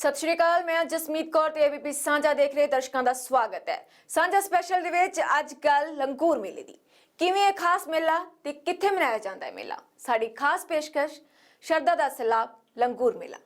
ਸਤਿ ਸ਼੍ਰੀ ਅਕਾਲ, ਮੈਂ ਜਸਮੀਤ ਕੌਰ ਤੇ ਏਬੀਪੀ ਸਾਂਝਾ ਦੇਖ ਰਹੇ ਦਰਸ਼ਕਾਂ ਦਾ ਸਵਾਗਤ ਹੈ। ਸਾਂਝਾ ਸਪੈਸ਼ਲ ਦੇ ਵਿੱਚ ਅੱਜ ਕੱਲ ਲੰਗੂਰ ਮੇਲੇ ਦੀ। ਕਿਵੇਂ ਇਹ ਖਾਸ ਮੇਲਾ ਤੇ ਕਿੱਥੇ ਮਨਾਇਆ ਜਾਂਦਾ ਹੈ ਮੇਲਾ? ਸਾਡੀ ਖਾਸ ਪੇਸ਼ਕਸ਼, ਸ਼ਰਧਾ ਦਾ ਸਲਾਬ, ਲੰਗੂਰ ਮੇਲਾ।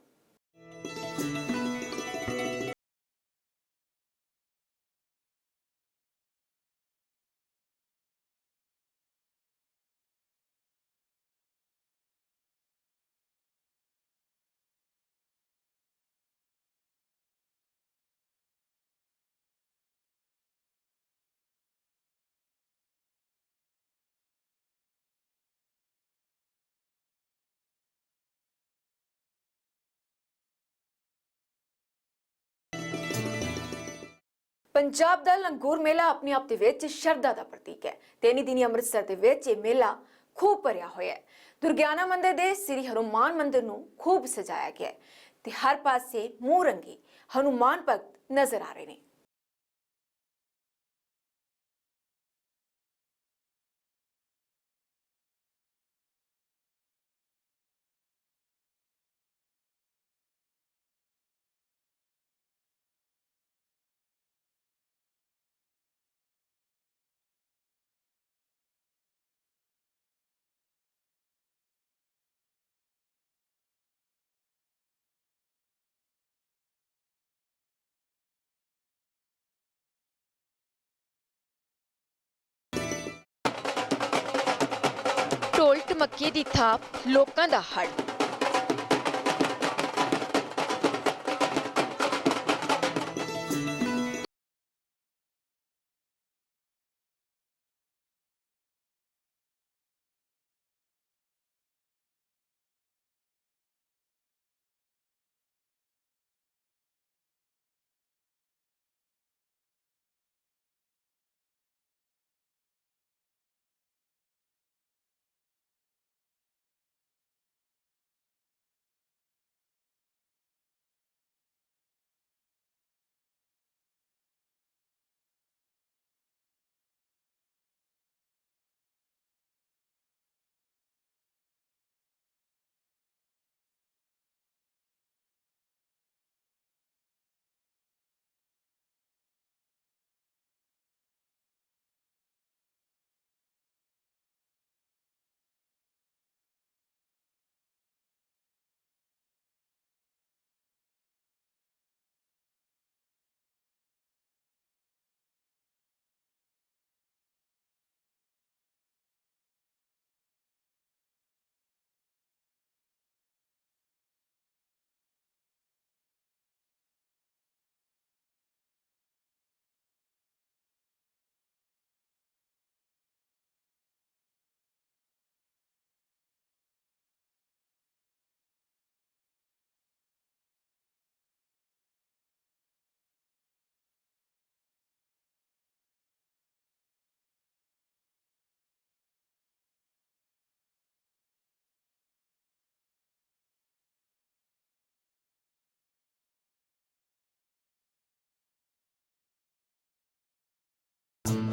ਪੰਜਾਬ ਦਾ ਲੰਗੂਰ ਮੇਲਾ ਆਪਣੇ ਆਪ ਦੇ ਵਿੱਚ ਸ਼ਰਧਾ ਦਾ ਪ੍ਰਤੀਕ ਹੈ। ਤੇਨੀ ਦਿਨੀ ਅੰਮ੍ਰਿਤਸਰ ਦੇ ਵਿੱਚ ਇਹ ਮੇਲਾ ਖੂਬ ਭਰਿਆ ਹੋਇਆ ਹੈ। ਦੁਰਗਿਆਨਾ ਮੰਦਿਰ ਦੇ ਸ੍ਰੀ ਹਨੂਮਾਨ ਮੰਦਿਰ ਨੂੰ ਖੂਬ ਸਜਾਇਆ ਗਿਆ ਹੈ ਤੇ ਹਰ ਪਾਸੇ ਮੂੰਹ ਰੰਗੀ ਹਨੂਮਾਨ ਭਗਤ ਨਜ਼ਰ ਆ ਰਹੇ ਨੇ। ਉਲਟ ਮੱਕੀ ਦੀ ਥਾਪ ਲੋਕਾਂ ਦਾ ਹੜ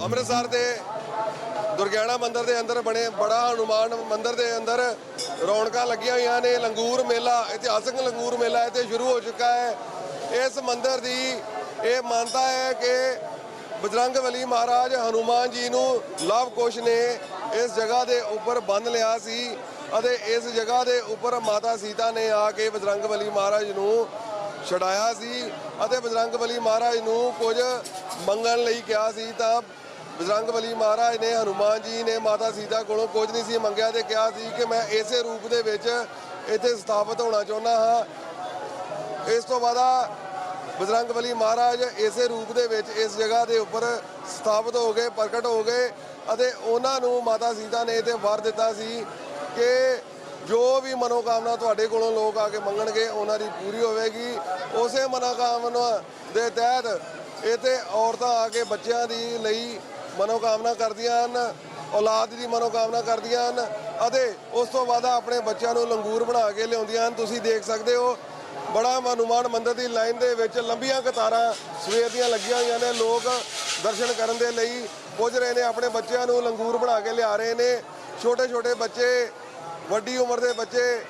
ਅੰਮ੍ਰਿਤਸਰ ਦੇ ਦੁਰਗਿਆਣਾ ਮੰਦਿਰ ਦੇ ਅੰਦਰ ਬਣੇ ਬੜਾ ਹਨੂਮਾਨ ਮੰਦਿਰ ਦੇ ਅੰਦਰ ਰੌਣਕਾਂ ਲੱਗੀਆਂ ਹੋਈਆਂ ਨੇ। ਲੰਗੂਰ ਮੇਲਾ, ਇਤਿਹਾਸਕ ਲੰਗੂਰ ਮੇਲਾ ਇੱਥੇ ਸ਼ੁਰੂ ਹੋ ਚੁੱਕਾ ਹੈ। ਇਸ ਮੰਦਿਰ ਦੀ ਇਹ ਮਾਨਤਾ ਹੈ ਕਿ ਬਜਰੰਗ ਬਲੀ ਮਹਾਰਾਜ ਹਨੂਮਾਨ ਜੀ ਨੂੰ ਲਵਕੁਸ਼ ਨੇ ਇਸ ਜਗ੍ਹਾ ਦੇ ਉੱਪਰ ਬੰਨ ਲਿਆ ਸੀ ਅਤੇ ਇਸ ਜਗ੍ਹਾ ਦੇ ਉੱਪਰ ਮਾਤਾ ਸੀਤਾ ਨੇ ਆ ਕੇ ਬਜਰੰਗ ਬਲੀ ਮਹਾਰਾਜ ਨੂੰ ਛਡਾਇਆ ਸੀ ਅਤੇ ਬਜਰੰਗ ਬਲੀ ਮਹਾਰਾਜ ਨੂੰ ਕੁਝ ਮੰਗਣ ਲਈ ਕਿਹਾ ਸੀ ਤਾਂ ਬਜਰੰਗ ਬਲੀ ਮਹਾਰਾਜ ਨੇ, ਹਨੂਮਾਨ ਜੀ ਨੇ, ਮਾਤਾ ਸੀਤਾ ਕੋਲੋਂ ਕੁਝ ਨਹੀਂ ਸੀ ਮੰਗਿਆ ਤੇ ਕਿਹਾ ਸੀ ਕਿ ਮੈਂ ਇਸੇ ਰੂਪ ਦੇ ਵਿੱਚ ਇੱਥੇ ਸਥਾਪਿਤ ਹੋਣਾ ਚਾਹੁੰਦਾ ਹਾਂ। ਇਸ ਤੋਂ ਬਾਅਦ ਬਜਰੰਗ ਬਲੀ ਮਹਾਰਾਜ ਇਸੇ ਰੂਪ ਦੇ ਵਿੱਚ ਇਸ ਜਗ੍ਹਾ ਦੇ ਉੱਪਰ ਸਥਾਪਿਤ ਹੋ ਗਏ, ਪ੍ਰਗਟ ਹੋ ਗਏ ਅਤੇ ਉਹਨਾਂ ਨੂੰ ਮਾਤਾ ਸੀਤਾ ਨੇ ਤੇ ਵਰ ਦਿੱਤਾ ਸੀ ਕਿ ਜੋ ਵੀ ਮਨੋਕਾਮਨਾ ਤੁਹਾਡੇ ਕੋਲੋਂ ਲੋਕ ਆ ਕੇ ਮੰਗਣਗੇ, ਉਹਨਾਂ ਦੀ ਪੂਰੀ ਹੋਵੇਗੀ। ਉਸੇ ਮਨੋਕਾਮਨਾ ਦੇ ਤਹਿਤ ਇੱਥੇ ਔਰਤਾਂ ਆ ਕੇ ਬੱਚਿਆਂ ਦੀ ਲਈ ਮਨੋਕਾਮਨਾ ਕਰਦੀਆਂ ਹਨ, ਔਲਾਦ ਦੀ ਮਨੋਕਾਮਨਾ ਕਰਦੀਆਂ ਹਨ ਅਤੇ ਉਸ ਤੋਂ ਬਾਅਦ ਆਪਣੇ ਬੱਚਿਆਂ ਨੂੰ ਲੰਗੂਰ ਬਣਾ ਕੇ ਲਿਆਉਂਦੀਆਂ ਹਨ। ਤੁਸੀਂ ਦੇਖ ਸਕਦੇ ਹੋ, ਬੜਾ ਹਨੂਮਾਨ ਮੰਦਰ ਦੀ ਲਾਈਨ ਦੇ ਵਿੱਚ ਲੰਬੀਆਂ ਕਤਾਰਾਂ ਸਵੇਰ ਦੀਆਂ ਲੱਗੀਆਂ ਹੋਈਆਂ ਨੇ। ਲੋਕ ਦਰਸ਼ਨ ਕਰਨ ਦੇ ਲਈ ਪੁੱਜ ਰਹੇ ਨੇ, ਆਪਣੇ ਬੱਚਿਆਂ ਨੂੰ ਲੰਗੂਰ ਬਣਾ ਕੇ ਲਿਆ ਰਹੇ ਨੇ। ਛੋਟੇ ਛੋਟੇ ਬੱਚੇ, ਵੱਡੀ ਉਮਰ ਦੇ ਬੱਚੇ,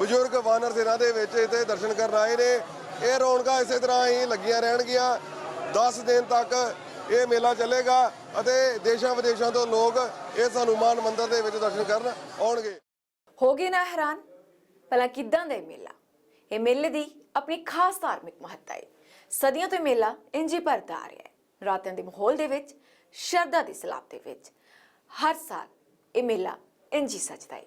ਬਜ਼ੁਰਗ ਵਾਨਰ ਸੇਨਾ ਦੇ ਵਿੱਚ ਇੱਥੇ ਦਰਸ਼ਨ ਕਰਨ ਆਏ ਨੇ। ਇਹ ਰੌਣਕਾਂ ਇਸੇ ਤਰ੍ਹਾਂ ਹੀ ਲੱਗੀਆਂ ਰਹਿਣਗੀਆਂ। 10 ਦਿਨ ਤੱਕ ਇਹ ਮੇਲਾ ਚੱਲੇਗਾ ਅਤੇ ਦੇਸ਼ਾਂ ਵਿਦੇਸ਼ਾਂ ਤੋਂ ਲੋਕ ਇਸ ਹਨੂਮਾਨ ਮੰਦਿਰ ਦੇ ਵਿੱਚ ਦਰਸ਼ਨ ਕਰਨ ਆਉਣਗੇ। ਹੋ ਗਏ ਨਾ ਹੈਰਾਨ? ਭਲਾ ਕਿੱਦਾਂ ਦਾ ਇਹ ਮੇਲਾ? ਇਹ ਮੇਲੇ ਦੀ ਆਪਣੀ ਖਾਸ ਧਾਰਮਿਕ ਮਹੱਤਤਾ ਹੈ ਸਦੀਆਂ ਤੋਂ ਇਹ ਮੇਲਾ ਇੰਜੀ ਭਰਦਾ ਆ ਰਿਹਾ ਹੈ ਰਾਤਾਂ ਦੇ ਮਾਹੌਲ ਦੇ ਵਿੱਚ, ਸ਼ਰਧਾ ਦੀ ਸਲਾਬ ਦੇ ਵਿੱਚ। ਹਰ ਸਾਲ ਇਹ ਮੇਲਾ ਇੰਜੀ ਸਜਦਾ ਹੈ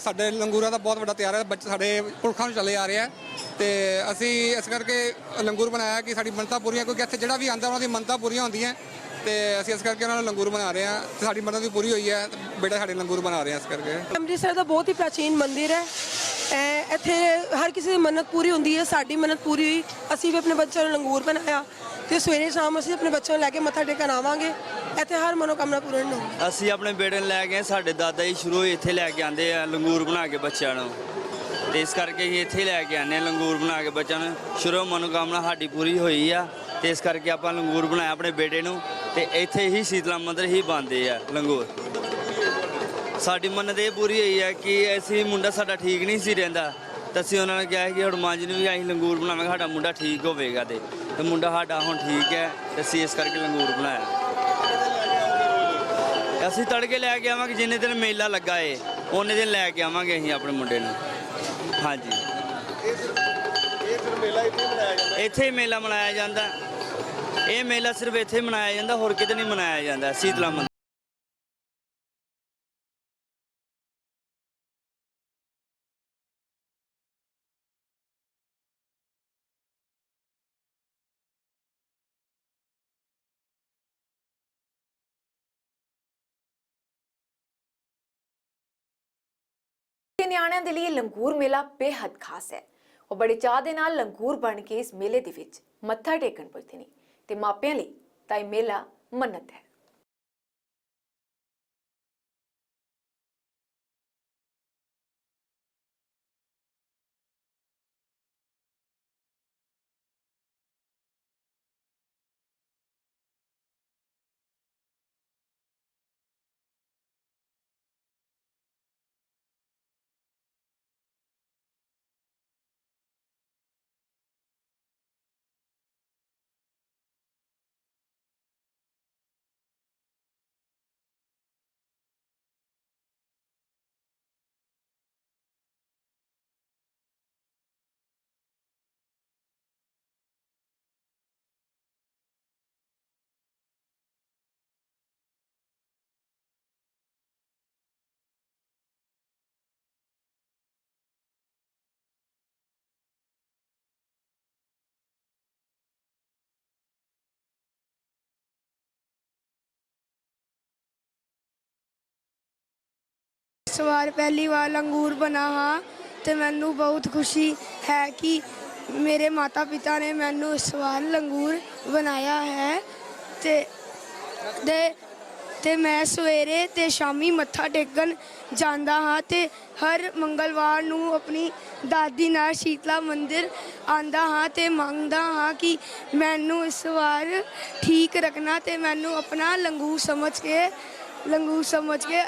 ਸਾਡੇ ਲੰਗੂਰਾਂ ਦਾ ਬਹੁਤ ਵੱਡਾ ਤਿਆਰ ਹੈ, ਬੱਚੇ, ਸਾਡੇ ਪੁਰਖਾਂ ਨੂੰ ਚੱਲੇ ਆ ਰਹੇ ਆ ਤੇ ਅਸੀਂ ਇਸ ਕਰਕੇ ਲੰਗੂਰ ਬਣਾਇਆ ਕਿ ਸਾਡੀ ਮੰਨਤਾਂ ਪੂਰੀਆਂ, ਕਿਉਂਕਿ ਇੱਥੇ ਜਿਹੜਾ ਵੀ ਆਂਦਾ ਉਹਨਾਂ ਦੀ ਮੰਨਤਾਂ ਪੂਰੀਆਂ ਹੁੰਦੀਆਂ। ਤੇ ਅਸੀਂ ਇਸ ਕਰਕੇ ਉਹਨਾਂ ਨੂੰ ਲੰਗੂਰ ਬਣਾ ਰਹੇ ਹਾਂ। ਤੇ ਸਾਡੀ ਮੰਨਤ ਵੀ ਪੂਰੀ ਹੋਈ ਹੈ, ਬੇਟਾ ਸਾਡੇ ਲੰਗੂਰ ਬਣਾ ਰਹੇ ਹਾਂ ਇਸ ਕਰਕੇ। ਅੰਮ੍ਰਿਤਸਰ ਦਾ ਬਹੁਤ ਹੀ ਪ੍ਰਾਚੀਨ ਮੰਦਿਰ ਹੈ। ਐ, ਇੱਥੇ ਹਰ ਕਿਸੇ ਦੀ ਮੰਨਤ ਪੂਰੀ ਹੁੰਦੀ ਹੈ, ਸਾਡੀ ਮੰਨਤ ਪੂਰੀ ਹੋਈ। ਅਸੀਂ ਵੀ ਆਪਣੇ ਬੱਚਿਆਂ ਨੂੰ ਲੰਗੂਰ ਬਣਾਇਆ। ਤੇ ਸਵੇਰੇ ਸ਼ਾਮ ਅਸੀਂ ਆਪਣੇ ਬੱਚਿਆਂ ਨੂੰ ਲੈ ਕੇ ਮੱਥਾ ਟੇਕਣ ਆਵਾਂਗੇ। ਇੱਥੇ ਹਰ ਮਨੋਕਾਮਨਾ ਪੂਰਨ ਹੋਊਗੀ ਅਸੀਂ ਆਪਣੇ ਬੇਟੇ ਨੂੰ ਲੈ ਕੇ ਸਾਡੇ ਦਾਦਾ ਜੀ ਸ਼ੁਰੂ ਹੀ ਇੱਥੇ ਲੈ ਕੇ ਆਂਦੇ ਆ, ਲੰਗੂਰ ਬਣਾ ਕੇ ਬੱਚਿਆਂ ਨੂੰ। ਤੇ ਇਸ ਕਰਕੇ ਅਸੀਂ ਇੱਥੇ ਲੈ ਕੇ ਆਨੇ ਆ, ਲੰਗੂਰ ਬਣਾ ਕੇ ਬੱਚਿਆਂ ਨੂੰ। ਸ਼ੁਰੂ ਮਨੋਕਾਮਨਾ ਸਾਡੀ ਪੂਰੀ ਹੋਈ ਆ, ਤੇ ਇਸ ਕਰਕੇ ਆਪਾਂ ਲੰਗੂਰ ਬਣਾਇਆ ਆਪਣੇ ਬੇਟੇ ਨੂੰ, ਤੇ ਇੱਥੇ ਹੀ ਸ਼ੀਤਲਾ ਮੰਦਰ ਹੀ ਬੰਦੇ ਆ ਲੰਗੂਰ। ਸਾਡੀ ਮੰਨਤ ਇਹ ਪੂਰੀ ਹੋਈ ਹੈ ਕਿ ਅਸੀਂ ਮੁੰਡਾ ਸਾਡਾ ਠੀਕ ਨਹੀਂ ਸੀ ਰਹਿੰਦਾ, ਤਾਂ ਅਸੀਂ ਉਹਨਾਂ ਨੇ ਕਿਹਾ ਕਿ ਹਨੂੰਮਾਨ ਜੀ ਨੂੰ ਵੀ ਅਸੀਂ ਲੰਗੂਰ ਬਣਾਵਾਂਗੇ, ਸਾਡਾ ਮੁੰਡਾ ਠੀਕ ਹੋਵੇਗਾ ਤੇ। ਤੇ ਮੁੰਡਾ ਸਾਡਾ ਹੁਣ ਠੀਕ ਹੈ, ਤੇ ਅਸੀਂ ਇਸ ਕਰਕੇ ਲੰਗੂਰ ਬਣਾਇਆ। ਅਸੀਂ ਤੜਕੇ ਲੈ ਕੇ ਆਵਾਂਗੇ, ਜਿੰਨੇ ਦਿਨ ਮੇਲਾ ਲੱਗਾ ਏ, ਉਹਨੇ ਦਿਨ ਲੈ ਕੇ ਆਵਾਂਗੇ ਅਸੀਂ ਆਪਣੇ ਮੁੰਡੇ ਨੂੰ। ਹਾਂਜੀ। ਇੱਥੇ ਹੀ ਮੇਲਾ ਮਨਾਇਆ ਜਾਂਦਾ। ਇਹ ਮੇਲਾ ਸਿਰਫ ਇੱਥੇ ਹੀ ਮਨਾਇਆ ਜਾਂਦਾ, ਹੋਰ ਕਿਤੇ ਨਹੀਂ ਮਨਾਇਆ ਜਾਂਦਾ। ਸੀਤਲਾ ਤੇ ਨਿਆਣਿਆਂ ਦੇ ਲਈ ਲੰਗੂਰ ਮੇਲਾ ਬੇਹੱਦ ਖਾਸ ਹੈ। ਉਹ ਬੜੇ ਚਾਅ ਦੇ ਨਾਲ ਲੰਗੂਰ ਬਣ ਕੇ ਇਸ ਮੇਲੇ ਦੇ ਵਿੱਚ ਮੱਥਾ ਟੇਕਣ ਪੁੱਜਦੇ ਨੇ ਤੇ ਮਾਪਿਆਂ ਲਈ ਤਾਂ ਇਹ ਮੇਲਾ ਮੰਨਤ ਹੈ। ਇਸ ਵਾਰ ਪਹਿਲੀ ਵਾਰ ਲੰਗੂਰ ਬਣਾ ਹਾਂ ਤੇ ਮੈਨੂੰ ਬਹੁਤ ਖੁਸ਼ੀ ਹੈ ਕਿ ਮੇਰੇ ਮਾਤਾ ਪਿਤਾ ਨੇ ਮੈਨੂੰ ਇਸ ਵਾਰ ਲੰਗੂਰ ਬਣਾਇਆ ਹੈ ਤੇ ਤੇ ਤੇ ਮੈਂ ਸਵੇਰੇ ਤੇ ਸ਼ਾਮੀ ਮੱਥਾ ਟੇਕਣ ਜਾਂਦਾ ਹਾਂ ਤੇ ਹਰ ਮੰਗਲਵਾਰ ਨੂੰ ਆਪਣੀ ਦਾਦੀ ਨਾਲ ਸ਼ੀਤਲਾ ਮੰਦਿਰ ਆਂਦਾ ਹਾਂ ਤੇ ਮੰਗਦਾ ਹਾਂ ਕਿ ਮੈਨੂੰ ਇਸ ਵਾਰ ਠੀਕ ਰੱਖਣਾ ਤੇ ਮੈਨੂੰ ਆਪਣਾ ਲੰਗੂਰ ਸਮਝ ਕੇ, ਲੰਗੂਰ ਸਮਝ ਕੇ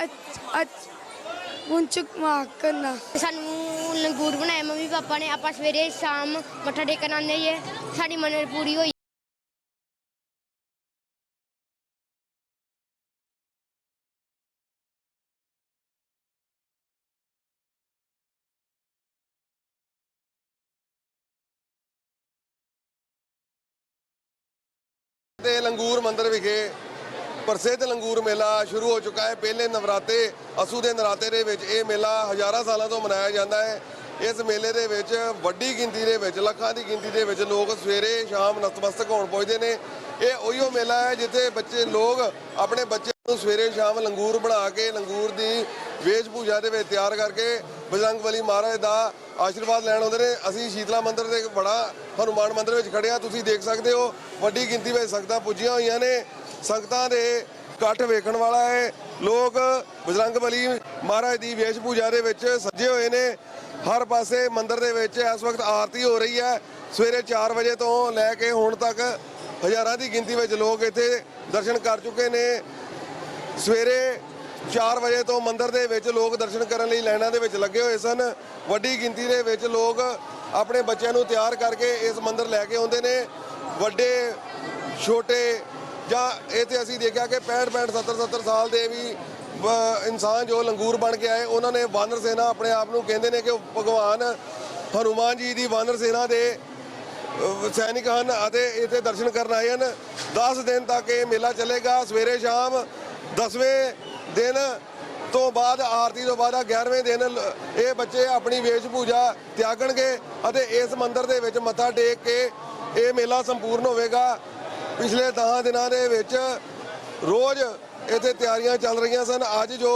ਮੁੰਚਕ ਮਾਰ ਕਰਨਾ। ਸਾਨੂੰ ਲੰਗੂਰ ਬਣਾਏ ਮੰਮੀ ਪਾਪਾ ਨੇ। ਆਪਾਂ ਸਵੇਰੇ ਸ਼ਾਮ ਮੱਥਾ ਟੇਕਣ ਆਉਂਦੇ ਜੇ ਸਾਡੀ ਮੰਨਤ ਪੂਰੀ ਹੋਈ। ਤੇ ਲੰਗੂਰ ਮੰਦਿਰ ਵਿਖੇ ਪ੍ਰਸਿੱਧ ਲੰਗੂਰ ਮੇਲਾ ਸ਼ੁਰੂ ਹੋ ਚੁੱਕਾ ਹੈ। ਪਹਿਲੇ ਨਵਰਾਤੇ, ਅਸੂ ਦੇ ਨਰਾਤੇ ਦੇ ਵਿੱਚ ਇਹ ਮੇਲਾ ਹਜ਼ਾਰਾਂ ਸਾਲਾਂ ਤੋਂ ਮਨਾਇਆ ਜਾਂਦਾ ਹੈ। ਇਸ ਮੇਲੇ ਦੇ ਵਿੱਚ ਵੱਡੀ ਗਿਣਤੀ ਦੇ ਵਿੱਚ, ਲੱਖਾਂ ਦੀ ਗਿਣਤੀ ਦੇ ਵਿੱਚ ਲੋਕ ਸਵੇਰੇ, ਸ਼ਾਮ ਨਤਮਸਤਕ ਹੋਣ ਪਹੁੰਚਦੇ ਨੇ। ਇਹ ਉਹੀਓ ਮੇਲਾ ਹੈ ਜਿੱਥੇ ਬੱਚੇ, ਲੋਕ ਆਪਣੇ ਬੱਚਿਆਂ ਨੂੰ ਸਵੇਰੇ, ਸ਼ਾਮ ਲੰਗੂਰ ਬਣਾ ਕੇ, ਲੰਗੂਰ ਦੀ ਵੇਸ਼ ਪੂਜਾ ਦੇ ਵਿੱਚ ਤਿਆਰ ਕਰਕੇ ਬਜਰੰਗ ਬਲੀ ਮਹਾਰਾਜ ਦਾ ਆਸ਼ੀਰਵਾਦ ਲੈਣ ਆਉਂਦੇ ਨੇ। ਅਸੀਂ ਸ਼ੀਤਲਾ ਮੰਦਿਰ ਦੇ ਬੜਾ ਹਨੂਮਾਨ ਮੰਦਿਰ ਵਿੱਚ ਖੜੇ ਆ ਤੁਸੀਂ ਦੇਖ ਸਕਦੇ ਹੋ, ਵੱਡੀ ਗਿਣਤੀ ਵਿੱਚ ਸੰਗਤਾਂ ਪੁੱਜੀਆਂ ਹੋਈਆਂ ਨੇ। ਸੰਗਤਾਂ ਦੇ ਇਕੱਠ ਵੇਖਣ ਵਾਲਾ ਹੈ। ਲੋਕ ਬਜਰੰਗ ਬਲੀ ਮਹਾਰਾਜ ਦੀ ਵੇਸ਼ ਪੂਜਾ ਦੇ ਵਿੱਚ ਸੱਜੇ ਹੋਏ ਨੇ। ਹਰ ਪਾਸੇ ਮੰਦਿਰ ਦੇ ਵਿੱਚ ਇਸ ਵਕਤ ਆਰਤੀ ਹੋ ਰਹੀ ਹੈ। ਸਵੇਰੇ 4 ਵਜੇ ਤੋਂ ਲੈ ਕੇ ਹੁਣ ਤੱਕ ਹਜ਼ਾਰਾਂ ਦੀ ਗਿਣਤੀ ਵਿੱਚ ਲੋਕ ਇੱਥੇ ਦਰਸ਼ਨ ਕਰ ਚੁੱਕੇ ਨੇ। ਸਵੇਰੇ 4 ਵਜੇ ਤੋਂ ਮੰਦਿਰ ਦੇ ਵਿੱਚ ਲੋਕ ਦਰਸ਼ਨ ਕਰਨ ਲਈ ਲਾਈਨਾਂ ਦੇ ਵਿੱਚ ਲੱਗੇ ਹੋਏ ਸਨ। ਵੱਡੀ ਗਿਣਤੀ ਦੇ ਵਿੱਚ ਲੋਕ ਆਪਣੇ ਬੱਚਿਆਂ ਨੂੰ ਤਿਆਰ ਕਰਕੇ ਇਸ ਮੰਦਿਰ ਲੈ ਕੇ ਆਉਂਦੇ ਨੇ। ਵੱਡੇ, ਛੋਟੇ ਜਾਂ ਇੱਥੇ ਅਸੀਂ ਦੇਖਿਆ ਕਿ 65 65 70 70 ਸਾਲ ਦੇ ਵੀ ਬ- ਇਨਸਾਨ ਜੋ ਲੰਗੂਰ ਬਣ ਕੇ ਆਏ, ਉਹਨਾਂ ਨੇ ਵਾਨਰ ਸੈਨਾ ਆਪਣੇ ਆਪ ਨੂੰ ਕਹਿੰਦੇ ਨੇ ਕਿ ਭਗਵਾਨ ਹਨੂਮਾਨ ਜੀ ਦੀ ਵਾਨਰ ਸੈਨਾ ਦੇ ਸੈਨਿਕ ਹਨ ਅਤੇ ਇੱਥੇ ਦਰਸ਼ਨ ਕਰਨ ਆਏ ਹਨ। 10 ਦਿਨ ਤੱਕ ਇਹ ਮੇਲਾ ਚੱਲੇਗਾ। ਸਵੇਰੇ ਸ਼ਾਮ 10ਵੇਂ ਦਿਨ ਤੋਂ ਬਾਅਦ, ਆਰਤੀ ਤੋਂ ਬਾਅਦ 11ਵੇਂ ਦਿਨ ਇਹ ਬੱਚੇ ਆਪਣੀ ਵੇਸ਼ ਪੂਜਾ ਤਿਆਗਣਗੇ ਅਤੇ ਇਸ ਮੰਦਿਰ ਦੇ ਵਿੱਚ ਮੱਥਾ ਟੇਕ ਕੇ ਇਹ ਮੇਲਾ ਸੰਪੂਰਨ ਹੋਵੇਗਾ। ਪਿਛਲੇ 10 ਦਿਨਾਂ ਦੇ ਵਿੱਚ ਰੋਜ਼ ਇੱਥੇ ਤਿਆਰੀਆਂ ਚੱਲ ਰਹੀਆਂ ਸਨ। ਅੱਜ ਜੋ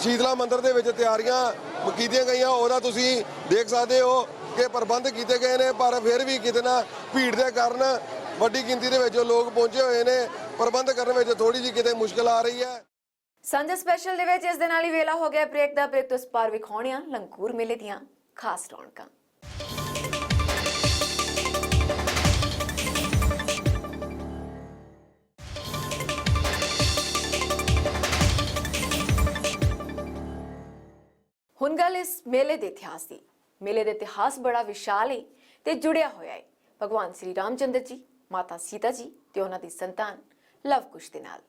ਸ਼ੀਤਲਾ ਮੰਦਿਰ ਦੇ ਵਿੱਚ ਤਿਆਰੀਆਂ ਕੀਤੀਆਂ ਗਈਆਂ, ਉਹਦਾ ਤੁਸੀਂ ਦੇਖ ਸਕਦੇ ਹੋ ਕਿ ਪ੍ਰਬੰਧ ਕੀਤੇ ਗਏ ਨੇ, ਪਰ ਫਿਰ ਵੀ ਕਿਤੇ ਨਾ ਭੀੜ ਦੇ ਕਾਰਨ ਵੱਡੀ ਗਿਣਤੀ ਦੇ ਵਿੱਚ ਜੋ ਲੋਕ ਪਹੁੰਚੇ ਹੋਏ ਨੇ। ਪ੍ਰਬੰਧ ਕਰਨ ਵਿੱਚ ਥੋੜੀ ਜਿਹੀ ਕਿਤੇ ਮੁਸ਼ਕਲ ਆ ਰਹੀ ਹੈ। ਸੰਜੇ ਸਪੈਸ਼ਲ ਦੇ ਵਿੱਚ ਇਸ ਦੇ ਨਾਲ ਹੀ ਵੇਲਾ ਹੋ ਗਿਆ ਬ੍ਰੇਕ ਦਾ ਬ੍ਰੇਕ ਤੋਂ ਇਸ ਪਾਰ ਵਿਖਾਉਣੀਆਂ ਲੰਗੂਰ ਮੇਲੇ ਦੀਆਂ ਖਾਸ ਰੌਣਕਾਂ। ਹੁਣ ਗੱਲ ਇਸ ਮੇਲੇ ਦੇ ਇਤਿਹਾਸ ਦੀ। ਮੇਲੇ ਦਾ ਇਤਿਹਾਸ ਬੜਾ ਵਿਸ਼ਾਲ ਹੈ ਤੇ ਜੁੜਿਆ ਹੋਇਆ ਹੈ ਭਗਵਾਨ ਸ੍ਰੀ ਰਾਮਚੰਦਰ ਜੀ, ਮਾਤਾ ਸੀਤਾ ਜੀ ਤੇ ਉਹਨਾਂ ਦੀ ਸੰਤਾਨ ਲਵ ਕੁਸ਼ ਦੇ ਨਾਲ।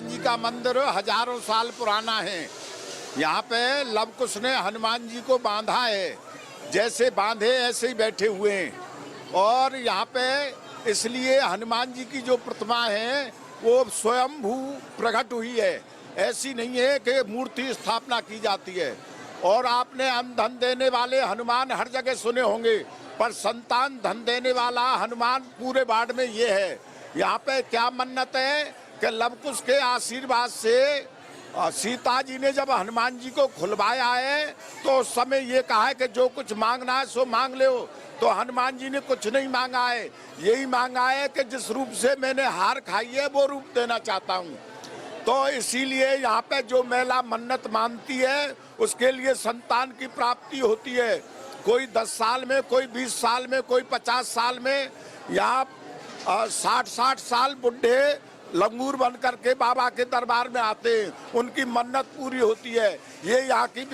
जी का मंदिर हज़ारों साल पुराना है। यहाँ पे लव कुश ने हनुमान जी को बांधा है। जैसे बांधे, ऐसे ही बैठे हुए हैं। और यहाँ पे इसलिए हनुमान जी की जो प्रतिमा है, वो स्वयंभू प्रकट हुई है। ऐसी नहीं है कि मूर्ति स्थापना की जाती है। और आपने अन्न धन देने वाले हनुमान हर जगह सुने होंगे, पर संतान धन देने वाला हनुमान पूरे बाढ़ में ये है। यहाँ पे क्या मन्नत है? कि लवकुश के आशीर्वाद से सीता जी ने जब हनुमान जी को खुलवाया है तो उस समय ये कहा है कि जो कुछ मांगना है सो मांग लो। तो हनुमान जी ने कुछ नहीं मांगा है। यही मांगा है कि जिस रूप से मैंने हार खाई है, वो रूप देना चाहता हूँ। तो इसीलिए यहाँ पे जो महिला मन्नत मानती है, उसके लिए संतान की प्राप्ति होती है। कोई दस साल में, कोई बीस साल में, कोई पचास साल में, यहाँ साठ साठ साल बुढ़े लंगूर बन करके बाबा के दरबार में आते हैं उनकी मन्नत पूरी होती है ये यहाँ की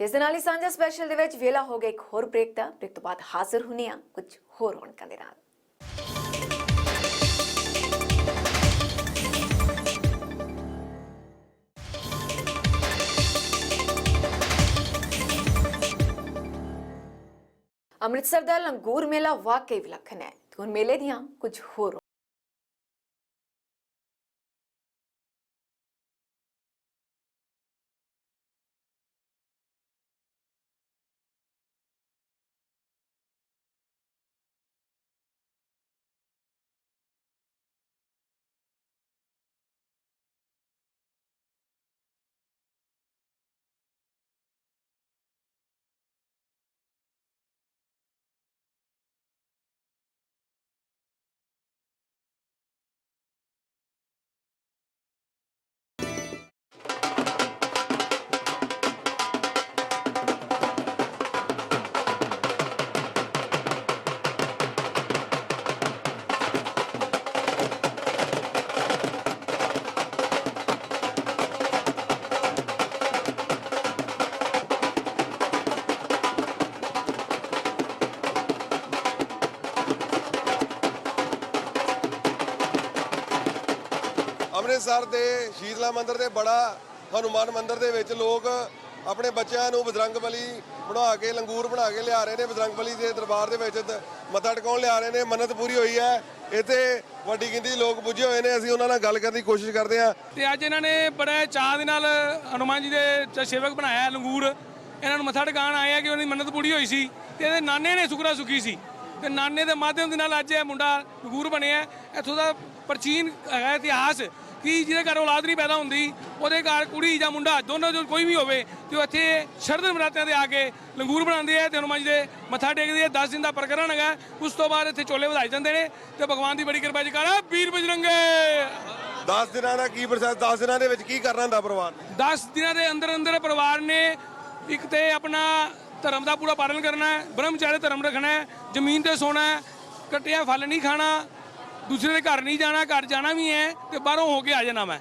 ਇਸ ਦੇ ਨਾਲ ਹੀ ਸਾਂਝਾ ਸਪੈਸ਼ਲ ਦੇ ਵਿੱਚ ਵੇਲਾ ਹੋ ਗਿਆ ਇੱਕ ਹੋਰ ਬ੍ਰੇਕ ਦਾ ਬ੍ਰੇਕ ਤੋਂ ਬਾਅਦ ਹਾਜ਼ਰ ਹੁੰਨੇ ਆ ਕੁਝ ਹੋਰ ਰੌਣਕਾਂ ਦੇ ਨਾਲ। ਅੰਮ੍ਰਿਤਸਰ ਦਾ ਲੰਗੂਰ ਮੇਲਾ ਵਾਕਈ ਵਿਲੱਖਣ ਹੈ। ਹੁਣ ਮੇਲੇ ਦੀਆਂ ਕੁਝ ਹੋਰ ਅੰਮ੍ਰਿਤਸਰ ਦੇ ਸ਼ੀਤਲਾ ਮੰਦਿਰ ਦੇ ਬੜਾ ਹਨੂਮਾਨ ਮੰਦਿਰ ਦੇ ਵਿੱਚ ਲੋਕ ਆਪਣੇ ਬੱਚਿਆਂ ਨੂੰ ਬਜਰੰਗ ਬਲੀ ਬਣਾ ਕੇ, ਲੰਗੂਰ ਬਣਾ ਕੇ ਲਿਆ ਰਹੇ ਨੇ। ਬਜਰੰਗ ਬਲੀ ਦੇ ਦਰਬਾਰ ਦੇ ਵਿੱਚ ਮੱਥਾ ਟਿਕਾਉਣ ਲਿਆ ਰਹੇ ਨੇ। ਮੰਨਤ ਪੂਰੀ ਹੋਈ ਹੈ। ਇੱਥੇ ਵੱਡੀ ਗਿਣਤੀ ਲੋਕ ਪੁੱਜੇ ਹੋਏ ਨੇ। ਅਸੀਂ ਉਹਨਾਂ ਨਾਲ ਗੱਲ ਕਰਨ ਦੀ ਕੋਸ਼ਿਸ਼ ਕਰਦੇ ਹਾਂ। ਤੇ ਅੱਜ ਇਹਨਾਂ ਨੇ ਬੜੇ ਚਾਅ ਦੇ ਨਾਲ ਹਨੂਮਾਨ ਜੀ ਦੇ ਸੇਵਕ ਬਣਾਇਆ ਲੰਗੂਰ। ਇਹਨਾਂ ਨੂੰ ਮੱਥਾ ਟਿਕਾਣ ਆਇਆ ਕਿ ਉਹਨਾਂ ਦੀ ਮੰਨਤ ਪੂਰੀ ਹੋਈ ਸੀ ਤੇ ਇਹਦੇ ਨਾਨੇ ਨੇ ਸੁਖਰਾ ਸੁਖੀ ਸੀ। ਤੇ ਨਾਨੇ ਦੇ ਮਾਧਿਅਮ ਦੇ ਨਾਲ ਅੱਜ ਇਹ ਮੁੰਡਾ ਲੰਗੂਰ ਬਣਿਆ ਇੱਥੋਂ ਦਾ ਪ੍ਰਾਚੀਨ ਹੈਗਾ ਇਤਿਹਾਸ। ਕਿ ਜਿਹਦੇ ਘਰ ਔਲਾਦ ਨਹੀਂ ਪੈਦਾ ਹੁੰਦੀ ਉਹਦੇ ਘਰ ਕੁੜੀ ਜਾਂ ਮੁੰਡਾ ਦੋਨੋਂ ਜੋ ਕੋਈ ਵੀ ਹੋਵੇ ਤੇ ਉਹ ਇੱਥੇ ਸ਼ਰਦ ਨਰਾਤਿਆਂ ਦੇ ਆ ਕੇ ਲੰਗੂਰ ਬਣਾਉਂਦੇ ਆ ਤੇ ਹਨੂਮਾਨ ਜੀ ਦੇ ਮੱਥਾ ਟੇਕਦੇ ਆ 10 ਦਿਨ ਦਾ ਪ੍ਰਕਰਣ ਹੈਗਾ। ਉਸ ਤੋਂ ਬਾਅਦ ਇੱਥੇ ਚੋਲੇ ਵਧਾਏ ਜਾਂਦੇ ਨੇ ਤੇ ਭਗਵਾਨ ਦੀ ਬੜੀ ਕਿਰਪਾ ਜਕਾਰਾ ਵੀਰ ਬਜਰੰਗੇ! 10 ਦਿਨਾਂ ਦਾ ਕੀ ਪ੍ਰੋਸੈਸ 10 ਦਿਨਾਂ ਦੇ ਵਿੱਚ ਕੀ ਕਰਨਾ ਹੁੰਦਾ ਪਰਿਵਾਰ ਨੇ? 10 ਦਿਨਾਂ ਦੇ ਅੰਦਰ ਅੰਦਰ ਪਰਿਵਾਰ ਨੇ ਇੱਕ ਤੇ ਆਪਣਾ ਧਰਮ ਦਾ ਪੂਰਾ ਪਾਲਣ ਕਰਨਾ ਹੈ ਬ੍ਰਹਮਚਾਰੀ ਧਰਮ ਰੱਖਣਾ ਹੈ ਜ਼ਮੀਨ ਤੇ ਸੋਣਾ ਹੈ ਕੱਟਿਆ ਫਲ ਨਹੀਂ ਖਾਣਾ ਦੂਸਰੇ ਦੇ ਘਰ ਨਹੀਂ ਜਾਣਾ ਘਰ ਜਾਣਾ ਵੀ ਹੈ ਤੇ ਬਾਹਰੋਂ ਹੋ ਕੇ ਆ ਜਾਣਾ ਮੈਂ।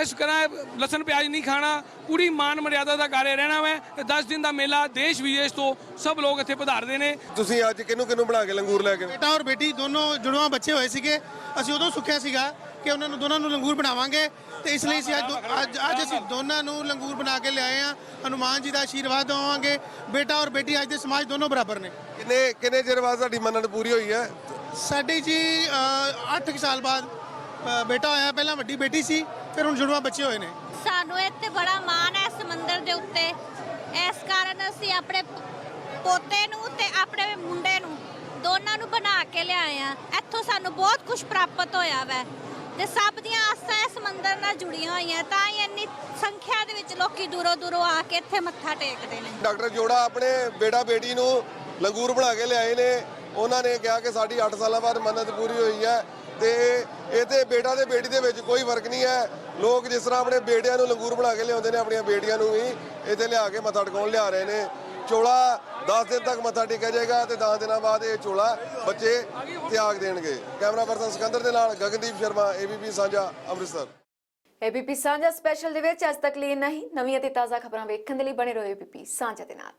ਇਸ ਤਰ੍ਹਾਂ ਲਸਣ ਪਿਆਜ਼ ਨਹੀਂ ਖਾਣਾ ਪੂਰੀ ਮਾਨ ਮਰਿਆਦਾ ਦਾ ਕਾਰੇ ਰਹਿਣਾ ਮੈਂ ਤੇ 10 ਦਿਨ ਦਾ ਮੇਲਾ ਦੇਸ਼ ਵਿਦੇਸ਼ ਤੋਂ ਸਭ ਲੋਕ ਇੱਥੇ ਪਧਾਰਦੇ ਨੇ। ਤੁਸੀਂ ਅੱਜ ਕਿਹਨੂੰ ਕਿਹਨੂੰ ਬਣਾ ਕੇ ਲੰਗੂਰ ਲੈ ਕੇ? ਬੇਟਾ ਔਰ ਬੇਟੀ ਦੋਨੋਂ ਜੁੜਵਾ ਬੱਚੇ ਹੋਏ ਸੀਗੇ। ਅਸੀਂ ਉਦੋਂ ਸੁੱਖਿਆ ਸੀਗਾ ਕਿ ਉਹਨਾਂ ਨੂੰ ਦੋਨਾਂ ਨੂੰ ਲੰਗੂਰ ਬਣਾਵਾਂਗੇ ਤੇ ਇਸ ਲਈ ਅਸੀਂ ਅੱਜ ਅੱਜ ਅਸੀਂ ਦੋਨਾਂ ਨੂੰ ਲੰਗੂਰ ਬਣਾ ਕੇ ਲਿਆਏ ਆ ਹਨੂਮਾਨ ਜੀ ਦਾ ਆਸ਼ੀਰਵਾਦ ਦਵਾਵਾਂਗੇ ਬੇਟਾ ਔਰ ਬੇਟੀ ਅੱਜ ਦੇ ਸਮਾਜ ਦੋਨੋਂ ਬਰਾਬਰ ਨੇ। ਕਿੰਨੇ ਕਿੰਨੇ ਚਿਰ ਬਾਅਦ ਸਾਡੀ ਮੰਨਤ ਪੂਰੀ ਹੋਈ ਹੈ? ਸਾਡੀ ਜੀ 8 ਸਾਲ ਬਾਅਦ ਬੇਟਾ ਹੋਇਆ ਪਹਿਲਾਂ ਵੱਡੀ ਬੇਟੀ ਸੀ ਫਿਰ ਹੁਣ ਜੁੜਵਾ ਬੱਚੇ ਹੋਏ ਨੇ। ਸਾਨੂੰ ਇੱਥੇ ਬੜਾ ਮਾਣ ਹੈ ਇਸ ਮੰਦਿਰ ਦੇ ਉੱਤੇ। ਇਸ ਕਾਰਨ ਅਸੀਂ ਆਪਣੇ ਪੋਤੇ ਨੂੰ ਤੇ ਆਪਣੇ ਮੁੰਡੇ ਨੂੰ ਦੋਨਾਂ ਨੂੰ ਬਣਾ ਕੇ ਲਿਆਏ ਆ। ਇੱਥੋਂ ਸਾਨੂੰ ਬਹੁਤ ਕੁਝ ਪ੍ਰਾਪਤ ਹੋਇਆ ਵੈ। ਤੇ ਸਭ ਦੀਆਂ ਆਸਾਂ ਇਸ ਮੰਦਿਰ ਨਾਲ ਜੁੜੀਆਂ ਹੋਈਆਂ ਤਾਂ ਹੀ ਇੰਨੀ ਸੰਖਿਆ ਦੇ ਵਿੱਚ ਲੋਕੀ ਦੂਰੋਂ ਦੂਰੋਂ ਆ ਕੇ ਇੱਥੇ ਮੱਥਾ ਟੇਕਦੇ ਨੇ। ਡਾਕਟਰ ਜੋੜਾ ਆਪਣੇ ਬੇਟਾ ਬੇਟੀ ਨੂੰ ਲੰਗੂਰ ਬਣਾ ਕੇ ਲਿਆਏ ਨੇ। ਉਹਨਾਂ ਨੇ ਕਿਹਾ ਕਿ ਸਾਡੀ 8 ਸਾਲਾਂ ਬਾਅਦ ਮੰਨਤ ਪੂਰੀ ਹੋਈ ਹੈ ਤੇ ਇਹਦੇ ਬੇਟਾ ਤੇ ਬੇਟੀ ਦੇ ਵਿੱਚ ਕੋਈ ਫ਼ਰਕ ਨਹੀਂ ਹੈ। ਲੋਕ ਜਿਸ ਤਰ੍ਹਾਂ ਆਪਣੇ ਬੇਟਿਆਂ ਨੂੰ ਲੰਗੂਰ ਬਣਾ ਕੇ ਲਿਆਉਂਦੇ ਨੇ, ਆਪਣੀਆਂ ਬੇਟੀਆਂ ਨੂੰ ਵੀ ਇੱਥੇ ਲਿਆ ਕੇ ਮੱਥਾ ਟਿਕਾਉਣ ਲਿਆ ਰਹੇ ਨੇ। ਚੋਲਾ 10 ਦਿਨ ਤੱਕ ਮੱਥਾ ਟੇਕਿਆ ਜਾਏਗਾ ਤੇ 10 ਦਿਨਾਂ ਬਾਅਦ ਇਹ ਚੋਲਾ ਬੱਚੇ ਤਿਆਗ ਦੇਣਗੇ। ਕੈਮਰਾ ਪਰਸਨ ਸਿਕੰਦਰ ਦੇ ਨਾਲ ਗਗਨਦੀਪ ਸ਼ਰਮਾ ਏਬੀਪੀ ਸਾਂਝਾ, ਅੰਮ੍ਰਿਤਸਰ। ਏਬੀਪੀ ਸਾਂਝਾ ਸਪੈਸ਼ਲ ਦੇ ਵਿੱਚ ਅੱਜ ਤੱਕ ਲਈ ਇੰਨਾ ਹੀ ਨਵੀਆਂ ਤੇ ਤਾਜ਼ਾ ਖਬਰਾਂ ਵੇਖਣ ਦੇ ਲਈ ਬਣੇ ਰਹੋ ਏਬੀਪੀ ਸਾਂਝਾ ਦੇ ਨਾਲ।